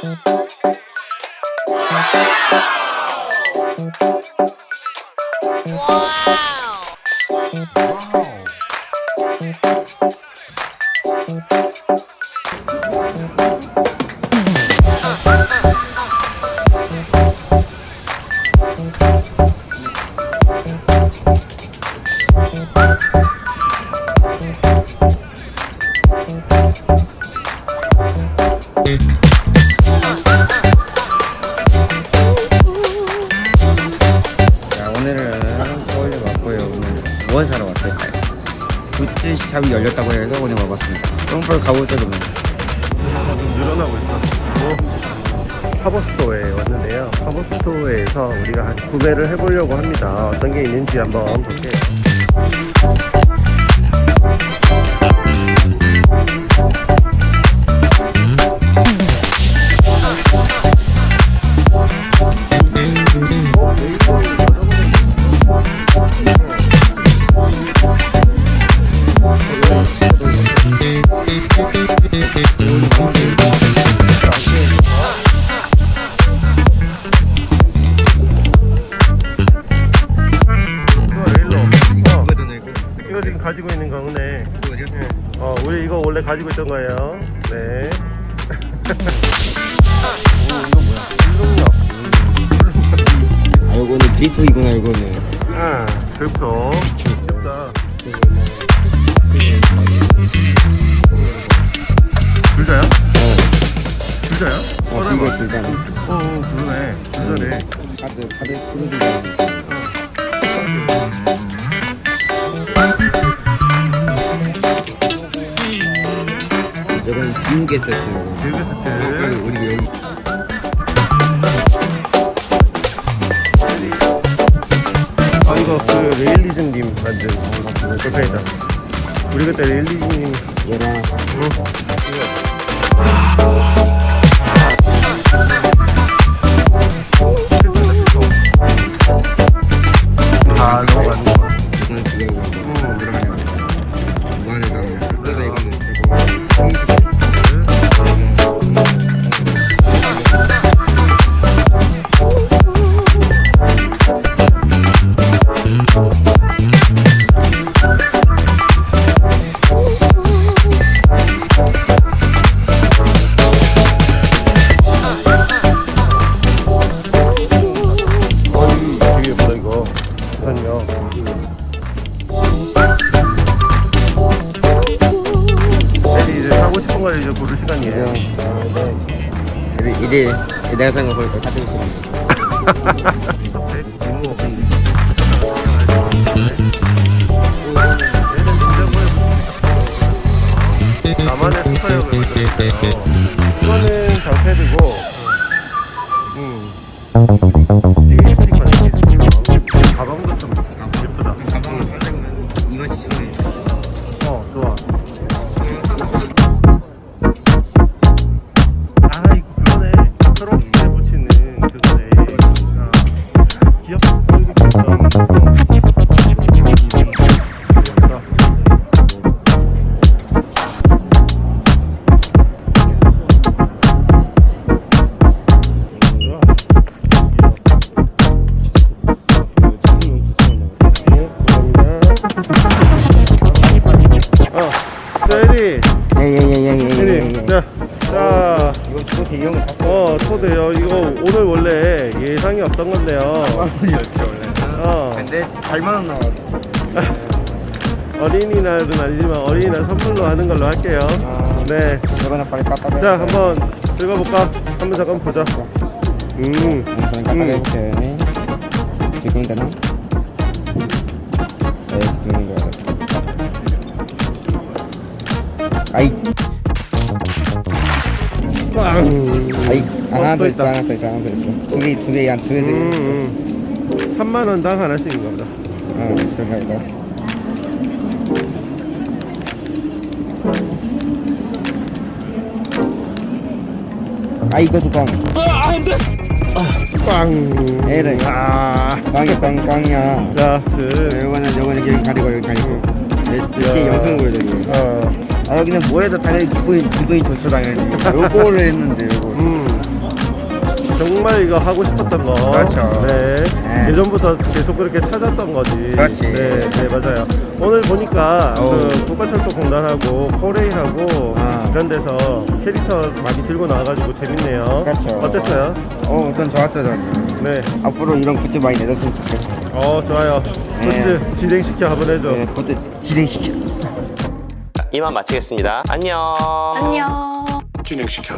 자 샵이 열렸다고 해서 오늘 와봤습니다 똥볼 가보죠 그러면 늘어나고 있어. 파버스토어에 왔는데요. 파버스토어에서 우리가 한 구매를 해보려고 합니다. 어떤 게 있는지 한번 볼게요. 가지고 있는 거네. 어디였어요? 어, 우리 이거 원래 가지고 있던 거예요. 네. 오, 이거 뭐야? 운동력. 아 이거는 드리프이구나 이거는 아, 그렇죠. 귀엽다. 줄자야? 줄자야? 어 이거 둘다 어, 어, 그러네. 줄자네. 카드 카드 크루즈 지우개 세트. 길게 세트. 우리 여기. 아, 이거 그 레일리즘님 만든 쇼페이다. 우리 그때 레일리즘님 얘랑 아, 네, 이제 사고 싶은 걸 이제 고를 시간이에요. 이래 이래 내가 생각한 걸 카드 있어 자. 이거 주고 대형을 샀어 어, 초대요. 이거 오늘 원래 예상이 없던 건데요. 이렇게 원래 어, 근데 8만 원 나왔어 어린이날은 아니지만 어린이날 선물로 하는 걸로 할게요. 아, 네. 이거는 빨리 깎아야 자, 한번 읽어볼까? 한번 잠깐 보자. 음, 저는 깎아야 해볼게요 지금 되나? 네 지금 거야 아이 빵. 아이 하나 또더 있어. 하나 더 있어 하나 더 있어 두 개 두 개 한두개 들어 있어 음, 음. 3만 원당 하나씩인가 보다. 어 그런가 이거 아 이거도 꽝 빵. 에이, 아. 꽝이야 꽝 꽝이야 자, 그. 이거는 요거는 여기 가리고 여기 가리고 이렇게 야. 영상 보여줘 어. 아 여기는 뭐 해도 당연히 기분이 기분이 좋죠 당연히 요거를 했는데 요거 음. 정말 이거 하고 싶었던 거. 그렇죠. 네. 네. 예전부터 계속 그렇게 찾았던 거지. 그렇지. 네, 네, 맞아요. 오늘 보니까 어우. 그 국가철도공단하고 코레일하고 아. 이런 데서 캐릭터 많이 들고 나와가지고 재밌네요. 그렇죠. 어땠어요? 어, 전 좋았죠, 전. 네. 앞으로 이런 굿즈 많이 내줬으면 좋겠어요. 어, 좋아요. 굿즈 진행시켜 한번 해줘. 네, 굿즈 진행시켜. 이만 마치겠습니다. 안녕. 안녕. 진행시켜.